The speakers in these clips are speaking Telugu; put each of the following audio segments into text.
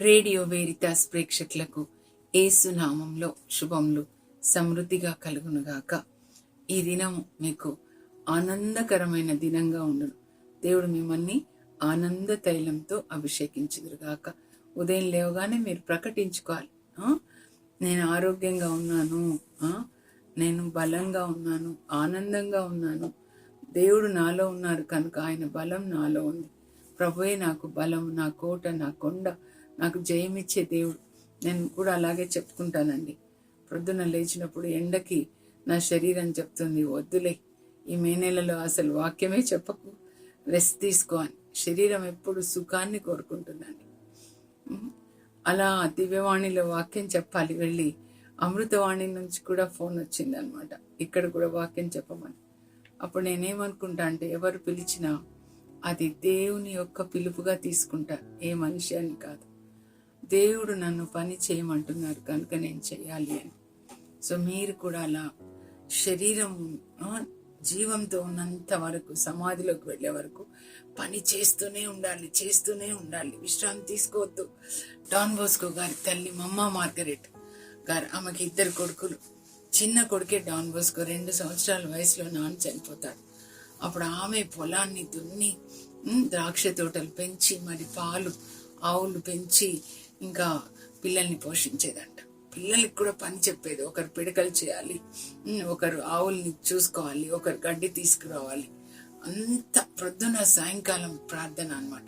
రేడియో వేరితాస్ ప్రేక్షకులకు ఏసునామంలో శుభములు సమృద్ధిగా కలుగునుగాక. ఈ దినం మీకు ఆనందకరమైన దినంగా ఉండును. దేవుడు మిమ్మల్ని ఆనంద తైలంతో అభిషేకించుదురుగాక. ఉదయం లేవగానే మీరు ప్రకటించుకోవాలి. నేను ఆరోగ్యంగా ఉన్నాను. నేను బలంగా ఉన్నాను. ఆనందంగా ఉన్నాను. దేవుడు నాలో ఉన్నారు కనుక ఆయన బలం నాలో ఉంది. ప్రభుయే నాకు బలం నా కోట నా కొండ. నాకు జయమిచ్చే దేవుడు. నేను కూడా అలాగే చెప్పుకుంటానండి. ప్రొద్దున లేచినప్పుడు ఎండకి నా శరీరం చెప్తుంది వద్దులే ఈ మే నెలలో అసలు వాక్యమే చెప్పకు. రెస్ట్ తీసుకో అని. శరీరం ఎప్పుడు సుఖాన్ని కోరుకుంటుందండి. అలా దివ్యవాణిలో వాక్యం చెప్పాలి. వెళ్ళి అమృతవాణి నుంచి కూడా ఫోన్ వచ్చింది అనమాట ఇక్కడ కూడా వాక్యం చెప్పమని. అప్పుడు నేనేమనుకుంటా అంటే ఎవరు పిలిచినా అది దేవుని యొక్క పిలుపుగా తీసుకుంటా. ఏ మనిషి అని కాదు. దేవుడు నన్ను పని చేయమంటున్నారు కనుక నేను చేయాలి అని. సో మీరు కూడా అలా శరీరం జీవంతో ఉన్నంత వరకు సమాధిలోకి వెళ్ళే వరకు పని చేస్తూనే ఉండాలి చేస్తూనే ఉండాలి. విశ్రాంతి తీసుకోవద్దు. డాన్ బోస్కో గారి తల్లి మమ్మ మార్గరెట్ గారు ఆమెకి ఇద్దరు కొడుకులు. చిన్న కొడుకే డాన్ బోస్కో రెండు సంవత్సరాల వయసులో నాన్న చనిపోతాడు. అప్పుడు ఆమె పొలాన్ని దున్ని ద్రాక్ష తోటలు పెంచి మరి పాలు ఆవులు పెంచి ఇంకా పిల్లల్ని పోషించేదంట. పిల్లలకి కూడా పని చెప్పేది. ఒకరు పిడకలు చేయాలి. ఒకరు ఆవుల్ని చూసుకోవాలి. ఒకరు గడ్డి తీసుకురావాలి. అంత ప్రొద్దున సాయంకాలం ప్రార్థన అనమాట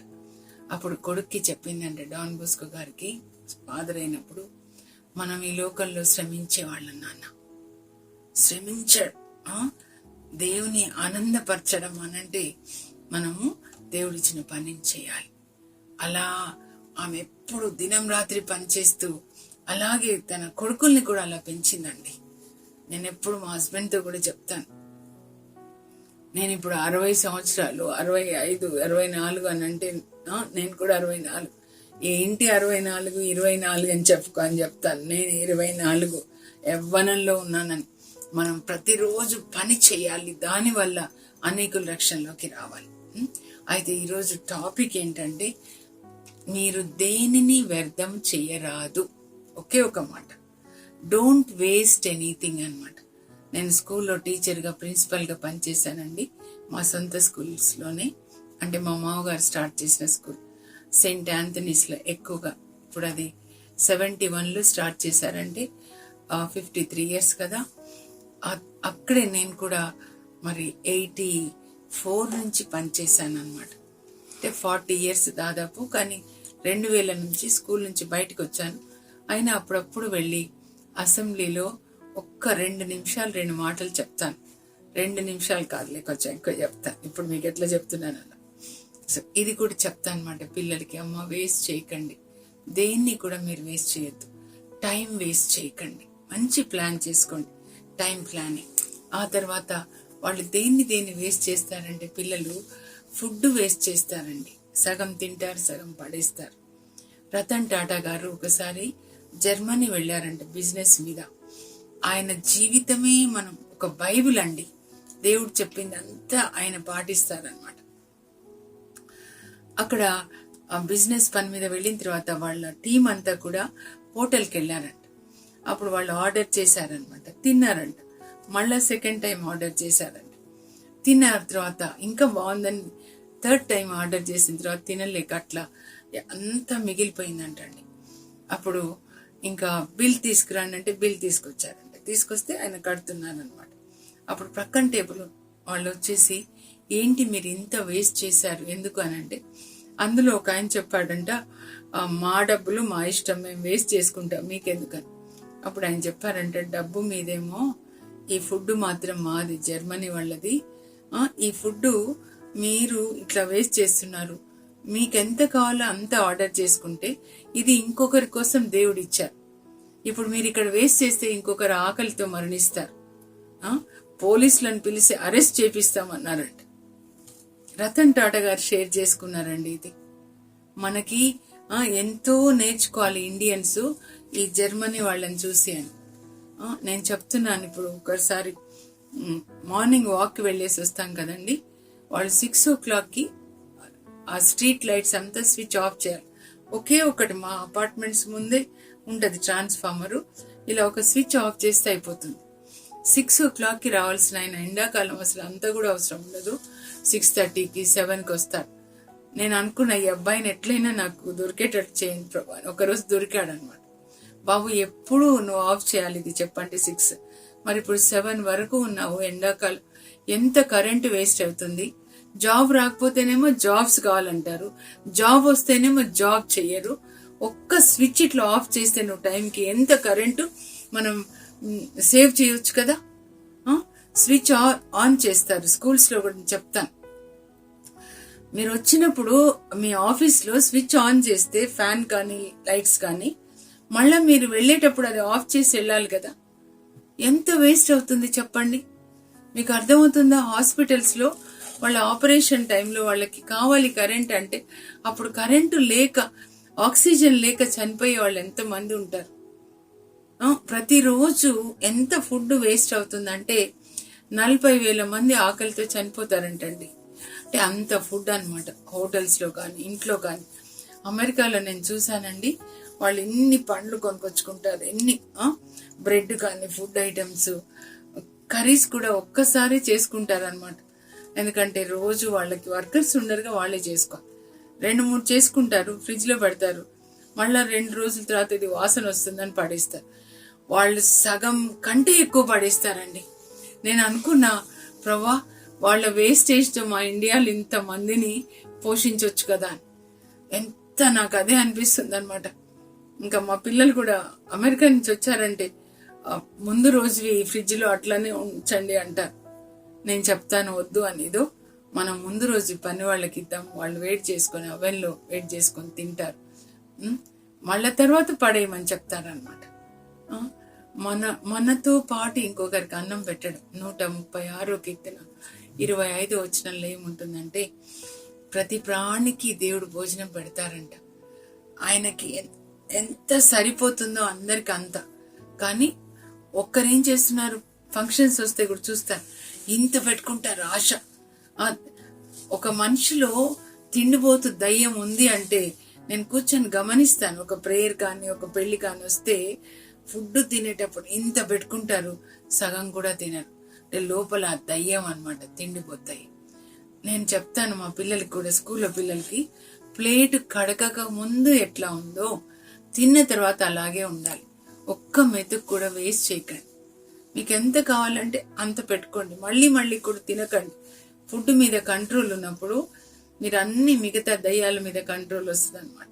అప్పుడు కొడుక్కి చెప్పిందంటే డాన్ బోస్కో గారికి ఫాదర్ అయినప్పుడు మనం ఈ లోకంలో శ్రమించే వాళ్ళం నాన్న. శ్రమించడం దేవుని ఆనందపరచడం అనంటే మనము దేవుడిచ్చిన పనిని చేయాలి. అలా ఆమె ఎప్పుడు దినం రాత్రి పనిచేస్తూ అలాగే తన కొడుకుల్ని కూడా అలా పెంచిందండి. నేను ఎప్పుడు మా హస్బెండ్తో కూడా చెప్తాను. నేను ఇప్పుడు అరవై సంవత్సరాలు అరవై ఐదు అరవై నాలుగు అని అంటే నేను కూడా అరవై నాలుగు. ఏంటి అరవై నాలుగు ఇరవై నాలుగు అని చెప్పుకో అని చెప్తాను. నేను ఇరవై నాలుగు యవ్వనంలో ఉన్నానని. మనం ప్రతిరోజు పని చేయాలి. దానివల్ల అనేకుల రక్షణలోకి రావాలి. అయితే ఈరోజు టాపిక్ ఏంటంటే మీరు దేనిని వ్యర్థం చేయరాదు. ఒకే ఒక మాట. డోంట్ వేస్ట్ ఎనీథింగ్ అన్నమాట. నేను స్కూల్లో టీచర్గా ప్రిన్సిపల్గా పనిచేశానండి. మా సొంత స్కూల్స్లోనే. అంటే మా మామగారు స్టార్ట్ చేసిన స్కూల్. సెయింట్ ఆంథనీస్లో ఎక్కువగా. ఇప్పుడు అది సెవెంటీ వన్లో స్టార్ట్ చేశారంటే ఫిఫ్టీ త్రీ ఇయర్స్ కదా. అక్కడే నేను కూడా మరి ఎయిటీ ఫోర్ నుంచి పనిచేశాను అనమాట అంటే ఫార్టీ ఇయర్స్ దాదాపు. కానీ రెండు వేల నుంచి స్కూల్ నుంచి బయటకు వచ్చాను అయినా అప్పుడప్పుడు వెళ్ళి అసెంబ్లీలో ఒక్క రెండు నిమిషాలు రెండు మాటలు చెప్తాను. రెండు నిమిషాలు కాదులే కొంచెం ఎక్కువ చెప్తాను. ఇప్పుడు మీకు ఎట్లా చెప్తున్నాను అలా. సో ఇది కూడా చెప్తాను అనమాట పిల్లలకి అమ్మ వేస్ట్ చేయకండి. దేన్ని కూడా మీరు వేస్ట్ చేయొద్దు. టైం వేస్ట్ చేయకండి. మంచి ప్లాన్ చేసుకోండి. టైం ప్లానింగ్ ఆ తర్వాత వాళ్ళు దేన్ని దేన్ని వేస్ట్ చేస్తారంటే పిల్లలు ఫుడ్ వేస్ట్ చేస్తారండి. సగం తింటారు సగం పడేస్తారు. రతన్ టాటా గారు ఒకసారి జర్మనీ వెళ్ళారంట బిజినెస్ మీద. ఆయన జీవితమే మనం ఒక బైబిల్ అండి. దేవుడు చెప్పింది అంతా ఆయన పాటిస్తారనమాట అక్కడ బిజినెస్ పని మీద వెళ్ళిన తర్వాత వాళ్ళ టీం అంతా కూడా హోటల్కి వెళ్ళారంట. అప్పుడు వాళ్ళు ఆర్డర్ చేశారనమాట తిన్నారంట. మళ్ళా సెకండ్ టైం ఆర్డర్ చేశారంట. తిన్న తర్వాత ఇంకా బాగుందని థర్డ్ టైం ఆర్డర్ చేసిన తర్వాత తినలేక అట్లా అంతా మిగిలిపోయిందంటండి. అప్పుడు ఇంకా బిల్ తీసుకురండి అంటే బిల్ తీసుకొచ్చారంట. తీసుకొస్తే ఆయన కడుతున్నారనమాట అప్పుడు ప్రక్కన టేబుల్ వాళ్ళు వచ్చేసి ఏంటి మీరు ఇంత వేస్ట్ చేశారు? ఎందుకు? అని అంటే అందులో ఒక ఆయన చెప్పాడంట మా డబ్బులు మా ఇష్టం మేము వేస్ట్ చేసుకుంటాం మీకెందుకని? అప్పుడు ఆయన చెప్పారంటే డబ్బు మీదేమో ఈ ఫుడ్ మాత్రం మాది జర్మనీ వాళ్ళది. ఈ ఫుడ్ మీరు ఇట్లా వేస్ట్ చేస్తున్నారు. మీకు ఎంత కావాలో అంత ఆర్డర్ చేసుకుంటే ఇది ఇంకొకరి కోసం దేవుడు ఇచ్చారు ఇప్పుడు మీరు ఇక్కడ వేస్ట్ చేస్తే ఇంకొకరు ఆకలితో మరణిస్తారు. పోలీసులను పిలిచి అరెస్ట్ చేపిస్తామన్నారంట. రతన్ టాటా గారు షేర్ చేసుకున్నారండి ఇది. మనకి ఎంతో నేర్చుకోవాలి ఇండియన్స్ ఈ జర్మనీ వాళ్ళని చూసి అని. నేను చెప్తున్నాను ఇప్పుడు ఒకసారి మార్నింగ్ వాక్ వెళ్ళేసి వస్తాం కదండి. వాళ్ళు సిక్స్ ఓ క్లాక్కి ఆ స్ట్రీట్ లైట్స్ అంతా స్విచ్ ఆఫ్ చేయాలి. ఒకే ఒకటి మా అపార్ట్మెంట్స్ ముందే ఉంటది ట్రాన్స్ఫార్మరు ఇలా ఒక స్విచ్ ఆఫ్ చేస్తే అయిపోతుంది. సిక్స్ ఓ క్లాక్కి రావాల్సిన ఆయన ఎండాకాలం అసలు అంతా కూడా అవసరం ఉండదు. సిక్స్ థర్టీకి సెవెన్కి వస్తాడు. నేను అనుకున్న ఈ అబ్బాయిని ఎట్లయినా నాకు దొరికేటట్టు చేయండి ప్రభా ఒకరోజు దొరికాడు అనమాట బాబు ఎప్పుడు నువ్వు ఆఫ్ చేయాలి ఇది చెప్పండి సిక్స్ మరి ఇప్పుడు సెవెన్ వరకు ఉన్నావు ఎండాకాలం. ఎంత కరెంటు వేస్ట్ అవుతుంది? జాబ్ రాకపోతేనేమో జాబ్స్ కావాలంటారు. జాబ్ వస్తేనేమో జాబ్ చెయ్యరు. ఒక్క స్విచ్ ఇట్లా ఆఫ్ చేస్తే నువ్వు టైంకి ఎంత కరెంటు మనం సేవ్ చేయొచ్చు కదా? స్విచ్ ఆన్ చేస్తారు. స్కూల్స్లో కూడా చెప్తాను. మీరు వచ్చినప్పుడు మీ ఆఫీస్లో స్విచ్ ఆన్ చేస్తే ఫ్యాన్ కానీ లైట్స్ కానీ మళ్ళా మీరు వెళ్ళేటప్పుడు అది ఆఫ్ చేసి వెళ్ళాలి కదా. ఎంత వేస్ట్ అవుతుంది చెప్పండి. మీకు అర్థమవుతుందా? హాస్పిటల్స్లో వాళ్ళ ఆపరేషన్ టైంలో వాళ్ళకి కావాలి కరెంట్ అంటే అప్పుడు కరెంటు లేక ఆక్సిజన్ లేక చనిపోయే వాళ్ళు ఎంత మంది ఉంటారు ప్రతిరోజు ఎంత ఫుడ్ వేస్ట్ అవుతుందంటే నలభై వేల మంది ఆకలితో చనిపోతారంటండి. అంటే అంత ఫుడ్ అన్నమాట. హోటల్స్లో కానీ ఇంట్లో కానీ అమెరికాలో నేను చూసానండి వాళ్ళు ఎన్ని పండ్లు కొనుక్కొచ్చుకుంటారు ఎన్ని బ్రెడ్ కానీ ఫుడ్ ఐటమ్స్ కర్రీస్ కూడా ఒక్కసారి చేసుకుంటారు అనమాట ఎందుకంటే రోజు వాళ్ళకి వర్కర్స్ ఉండరుగా వాళ్ళే చేసుకోవాలి రెండు మూడు చేసుకుంటారు ఫ్రిడ్జ్లో పెడతారు. మళ్ళీ రెండు రోజుల తర్వాత ఇది వాసన వస్తుందని పడేస్తారు. వాళ్ళు సగం కంటే ఎక్కువ పడేస్తారండి. నేను అనుకున్నా ప్రభా వాళ్ళ వేస్టేజ్తో మా ఇండియాలో ఇంత మందిని పోషించవచ్చు కదా అని. అంతా నాకు అదే అనిపిస్తుంది అనమాట ఇంకా మా పిల్లలు కూడా అమెరికా నుంచి వచ్చారంటే ముందు రోజు ఫ్రిడ్జ్లో అట్లనే ఉంచండి అంటారు నేను చెప్తాను వద్దు అనేది మనం ముందు రోజు పని వాళ్ళకి ఇద్దాం వాళ్ళు వెయిట్ చేసుకొని అవెన్లో వెయిట్ చేసుకొని తింటారు. ఉం? మళ్ళా తర్వాత పడేయమని చెప్తారనమాట మన మనతో పాటు ఇంకొకరికి అన్నం పెట్టడం నూట ముప్పై ఆరో కీర్తన ఇరవై ఐదు వచనంలో ఏముంటుందంటే ప్రతి ప్రాణికి దేవుడు భోజనం పెడతారంట. ఆయనకి ఎన్- ఎంత సరిపోతుందో అందరికి అంత కానీ ఒక్కరేం చేస్తున్నారు? ఫంక్షన్స్ వస్తే కూడా చూస్తారు. ఇంత పెట్టుకుంటారు ఆశ ఒక మనిషిలో తిండిపోతు దయ్యం ఉంది అంటే నేను కూర్చొని గమనిస్తాను. ఒక ప్రేయర్ కానీ ఒక పెళ్ళి కానీ వస్తే ఫుడ్ తినేటప్పుడు ఇంత పెట్టుకుంటారు సగం కూడా తినరు. అంటే లోపల ఆ దయ్యం అనమాట తిండిపోతాయి. నేను చెప్తాను మా పిల్లలకి కూడా స్కూల్లో పిల్లలకి. ప్లేట్ కడకక ముందు ఎట్లా ఉందో తిన్న తర్వాత అలాగే ఉండాలి. ఒక్క మెతుకు కూడా వేస్ట్ చేయకండి. మీకు ఎంత కావాలంటే అంత పెట్టుకోండి. మళ్ళీ మళ్ళీ కూడా తినకండి. ఫుడ్ మీద కంట్రోల్ ఉన్నప్పుడు మీరు అన్ని మిగతా దయ్యాల మీద కంట్రోల్ వస్తుంది అనమాట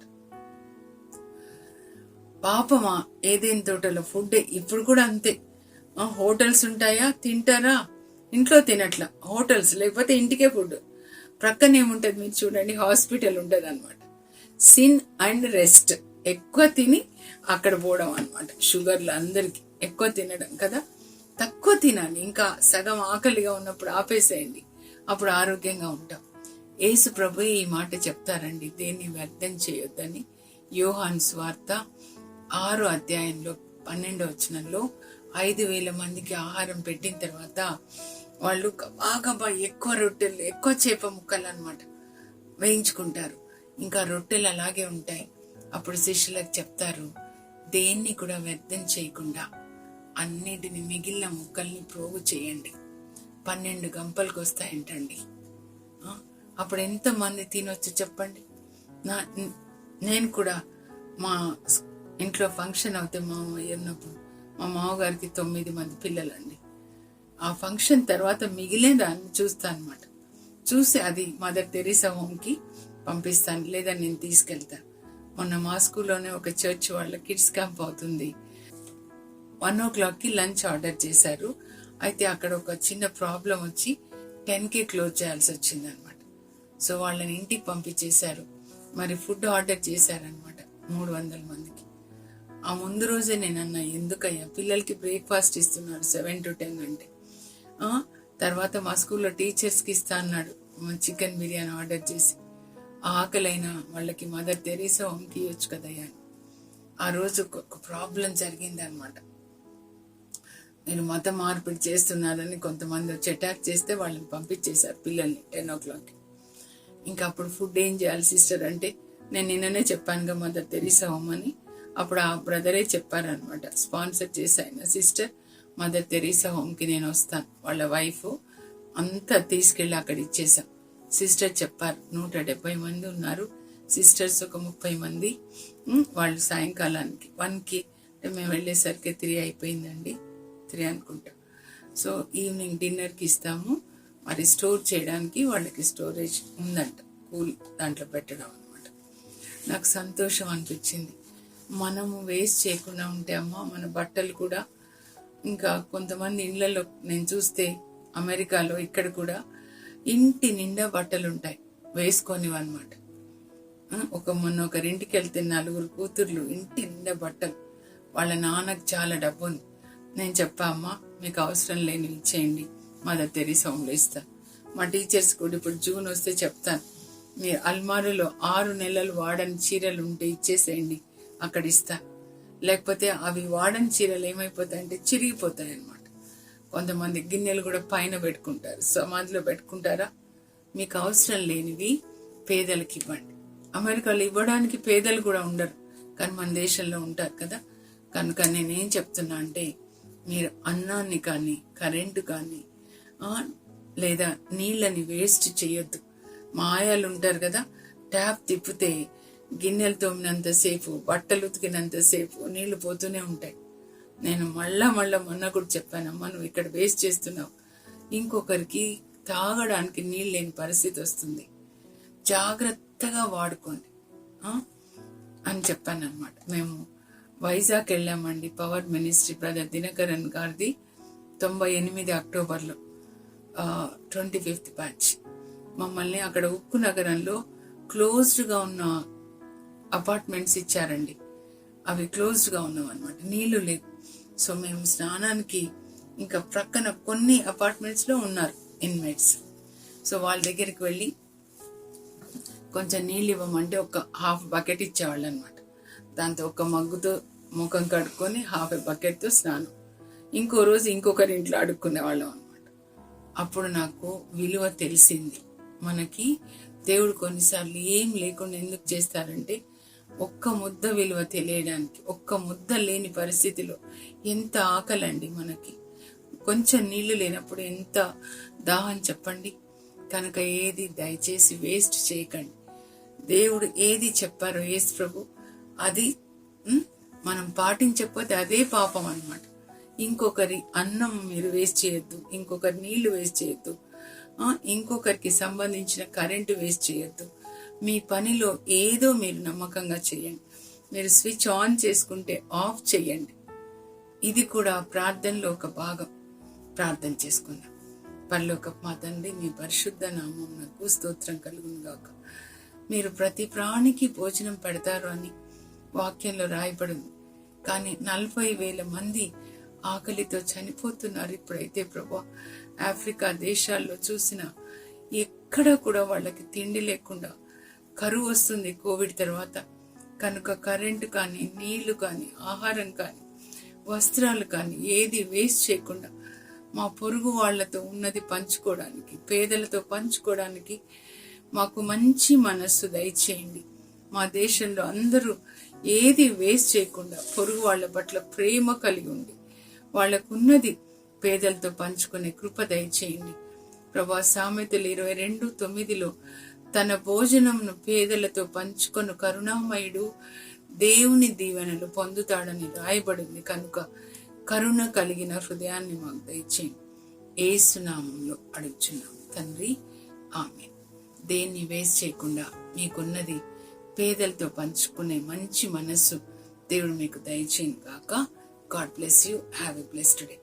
పాపమా ఏదేని తోటలో ఫుడ్? ఇప్పుడు కూడా అంతే. హోటల్స్ ఉంటాయా? తింటారా? ఇంట్లో తినట్లా. హోటల్స్ లేకపోతే ఇంటికే ఫుడ్ ప్రక్కనే ఏముంటది మీరు చూడండి హాస్పిటల్ ఉండదు అనమాట సిన్ అండ్ రెస్ట్ ఎక్కువ తిని అక్కడ పోవడం అనమాట షుగర్లు అందరికి ఎక్కువ తినడం కదా. తక్కువ తినాలి. ఇంకా సగం ఆకలిగా ఉన్నప్పుడు ఆపేసేయండి. అప్పుడు ఆరోగ్యంగా ఉంటాం. యేసు ప్రభు ఈ మాట చెప్తారండి. దేన్ని వ్యర్థం చేయొద్దని యోహాన్ స్వార్త ఆరో అధ్యాయంలో పన్నెండో వచనంలో ఐదు వేల మందికి ఆహారం పెట్టిన తర్వాత వాళ్ళు బాగా బాగా ఎక్కువ రొట్టెలు ఎక్కువ చేప ముక్కలు అనమాట వేయించుకుంటారు. ఇంకా రొట్టెలు అలాగే ఉంటాయి. అప్పుడు శిష్యులకు చెప్తారు దేన్ని కూడా వ్యర్థం చేయకుండా అన్నిటిని మిగిలిన ముక్కల్ని ప్రోగు చేయండి. పన్నెండు గంపలకు వస్తాయంటండి. అప్పుడు ఎంతమంది తినొచ్చు చెప్పండి? నా నేను కూడా మా ఇంట్లో ఫంక్షన్ అవుతే మా మామయ్య ఉన్నప్పుడు మా మామగారికి తొమ్మిది మంది పిల్లలండి. ఆ ఫంక్షన్ తర్వాత మిగిలిన దాన్ని చూస్తాను అనమాట చూసి అది మదర్ తెరీసా హోమ్కి పంపిస్తాను లేదా నేను తీసుకెళ్తాను మొన్న మా స్కూల్లోనే ఒక చర్చ్ వాళ్ళ కిడ్స్ క్యాంప్ అవుతుంది. వన్ ఓ క్లాక్కి లంచ్ ఆర్డర్ చేశారు. అయితే అక్కడ ఒక చిన్న ప్రాబ్లం వచ్చి టెన్కి క్లోజ్ చేయాల్సి వచ్చింది అనమాట సో వాళ్ళని ఇంటికి పంపించేశారు. మరి ఫుడ్ ఆర్డర్ చేశారనమాట మూడు వందల మందికి. ఆ ముందు రోజే నేను అన్నా ఎందుకయ్యా? పిల్లలకి బ్రేక్ఫాస్ట్ ఇస్తున్నారు సెవెన్ టు టెన్ అంటే. తర్వాత మా స్కూల్లో టీచర్స్కి ఇస్తా అన్నాడు చికెన్ బిర్యానీ ఆర్డర్ చేసి. ఆ వాళ్ళకి మదర్ తెరీసా వంకి ఇవ్వచ్చు కదయ్యా ఆ రోజు ఒక ప్రాబ్లం జరిగింది అనమాట మీరు మత మార్పిడి చేస్తున్నారని కొంతమంది వచ్చి అటాక్ చేస్తే వాళ్ళని పంపించేశారు పిల్లల్ని టెన్ ఓ క్లాక్ ఇంకా అప్పుడు ఫుడ్ ఏం చేయాలి సిస్టర్ అంటే నేను నిన్ననే చెప్పానుగా మదర్ తెరీసా హోమ్ అని అప్పుడు ఆ బ్రదరే చెప్పారనమాట స్పాన్సర్ చేశాయన సిస్టర్ మదర్ తెరీసా హోమ్కి నేను వస్తాను. వాళ్ళ వైఫ్ అంతా తీసుకెళ్ళి అక్కడ ఇచ్చేసాం సిస్టర్ చెప్పారు నూట డెబ్బై మంది ఉన్నారు సిస్టర్స్ ఒక ముప్పై మంది వాళ్ళు సాయంకాలానికి వన్కి. అంటే మేము వెళ్ళేసరికి త్రీ అయిపోయిందండి త్రీ అనుకుంటా. సో ఈవినింగ్ డిన్నర్కి ఇస్తాము మరి స్టోర్ చేయడానికి వాళ్ళకి స్టోరేజ్ ఉందంట కూల్ దాంట్లో పెట్టడం అనమాట నాకు సంతోషం అనిపించింది. మనము వేస్ట్ చేయకుండా ఉంటే అమ్మ మన బట్టలు కూడా ఇంకా కొంతమంది ఇళ్ళలో నేను చూస్తే అమెరికాలో ఇక్కడ కూడా ఇంటి నిండా బట్టలు ఉంటాయి వేసుకొనివన్నమాట. అనమాట ఒక మొన్న ఒకరింటికి వెళ్తే నలుగురు కూతుర్లు ఇంటి నిండా బట్టలు. వాళ్ళ నాన్నకు చాలా డబ్బు ఉంది నేను చెప్పా అమ్మా మీకు అవసరం లేని ఇచ్చేయండి మదర్ తెరీసా హోమ్లో ఇస్తా. మా టీచర్స్ కూడా ఇప్పుడు జూన్ వస్తే చెప్తాను. మీ అల్మారులో ఆరు నెలలు వాడని చీరలు ఉంటే ఇచ్చేసేయండి. అక్కడ ఇస్తా లేకపోతే అవి వాడని చీరలు ఏమైపోతాయంటే చిరిగిపోతాయి అన్నమాట కొంతమంది గిన్నెలు కూడా పైన పెట్టుకుంటారు. సమాధిలో పెట్టుకుంటారా? మీకు అవసరం లేనివి పేదలకు ఇవ్వండి. అమెరికాలో ఇవ్వడానికి పేదలు కూడా ఉండరు. కానీ మన దేశంలో ఉంటారు కదా. కనుక నేనేం చెప్తున్నా అంటే మీరు అన్నాన్ని కానీ కరెంటు కానీ లేదా నీళ్ళని వేస్ట్ చేయొద్దు. మాయాలు ఉంటారు కదా. ట్యాప్ తిప్పితే గిన్నెలు తోమినంతసేపు బట్టలు ఉతికినంతసేపు నీళ్ళు పోతూనే ఉంటాయి. నేను మళ్ళా మళ్ళా మొన్న కూడా చెప్పానమ్మా నువ్వు ఇక్కడ వేస్ట్ చేస్తున్నావు. ఇంకొకరికి తాగడానికి నీళ్ళు లేని పరిస్థితి వస్తుంది. జాగ్రత్తగా వాడుకోండి. అని చెప్పాను అనమాట మేము వైజాగ్ వెళ్ళామండి పవర్ మినిస్ట్రీ బ్రదర్ దినకరన్ గారిది తొంభై ఎనిమిది అక్టోబర్లో ట్వంటీ ఫిఫ్త్ బ్యాచ్. మమ్మల్ని అక్కడ ఉక్కు నగరంలో క్లోజ్డ్గా ఉన్న అపార్ట్మెంట్స్ ఇచ్చారండి. అవి క్లోజ్డ్గా ఉన్నాం అనమాట నీళ్ళు లేవు. సో మేము స్నానానికి ఇంకా ప్రక్కన కొన్ని అపార్ట్మెంట్స్లో ఉన్నారు ఇన్మేట్స్. సో వాళ్ళ దగ్గరికి వెళ్ళి కొంచెం నీళ్ళు ఇవ్వమంటే ఒక హాఫ్ బకెట్ ఇచ్చేవాళ్ళు అనమాట దాంతో ఒక మగ్గుతో ముఖం కడుక్కొని హాఫ్ బకెట్తో స్నానం. ఇంకో రోజు ఇంకొకరి ఇంట్లో అడుక్కునే వాళ్ళం అనమాట అప్పుడు నాకు విలువ తెలిసింది. మనకి దేవుడు కొన్నిసార్లు ఏం లేకుండా ఎందుకు చేస్తారంటే ఒక్క ముద్ద విలువ తెలియడానికి ఒక్క ముద్ద లేని పరిస్థితిలో ఎంత ఆకలండి మనకి. కొంచెం నీళ్ళు లేనప్పుడు ఎంత దాహం చెప్పండి. కనుక ఏది దయచేసి వేస్ట్ చేయకండి. దేవుడు ఏది చెప్పారో ఏసు ప్రభు అది మనం పాటించకపోతే అదే పాపం అన్నమాట. ఇంకొకరి అన్నం మీరు వేస్ట్ చేయొద్దు ఇంకొకరి నీళ్ళు వేస్ట్ చేయొద్దు ఇంకొకరికి సంబంధించిన కరెంటు వేస్ట్ చేయొద్దు. మీ పనిలో ఏదో మీరు నమ్మకంగా చేయండి. మీరు స్విచ్ ఆన్ చేసుకుంటే ఆఫ్ చేయండి. ఇది కూడా ప్రార్థనలో ఒక భాగం. ప్రార్థన చేసుకుందాం. పరలోక మా తండ్రి మీ పరిశుద్ధ నామం నాకు స్తోత్రం కలుగును మీరు ప్రతి ప్రాణికి భోజనం పెడతారు అని వాక్యంలో రాయబడింది. కానీ నలభై వేల మంది ఆకలితో చనిపోతున్నారు ఇప్పుడైతే ప్రభా. ఆఫ్రికా దేశాల్లో చూసిన ఎక్కడ కూడా వాళ్ళకి తిండి లేకుండా కరువు వస్తుంది కోవిడ్ తర్వాత. కనుక కరెంటు కానీ నీళ్ళు కానీ ఆహారం కానీ వస్త్రాలు కానీ ఏది వేస్ట్ చేయకుండా మా పొరుగు వాళ్ళతో ఉన్నది పంచుకోవడానికి పేదలతో పంచుకోవడానికి మాకు మంచి మనస్సు దయచేయండి. మా దేశంలో అందరూ ఏది వేస్ట్ చేయకుండా పొరుగు వాళ్ళ పట్ల ప్రేమ కలిగి ఉండి వాళ్ళకున్నది పేదలతో పంచుకునే కృప దయచేయండి. ప్రభా సామెతలు ఇరవై రెండు తొమ్మిదిలో తన భోజనమును పేదలతో పంచుకొను కరుణామయుడు దేవుని దీవెనలు పొందుతాడని రాయబడింది. కనుక కరుణ కలిగిన హృదయాన్ని మాకు దయచేయండి. ఏసునామంలో అడుగుచున్నాం తండ్రి ఆమె దేన్ని వేస్ట్ చేయకుండా మీకున్నది పేదలతో పంచుకునే మంచి మనస్సు దేవుడు మీకు దయచేయను కాక god bless you. Have a blessed day.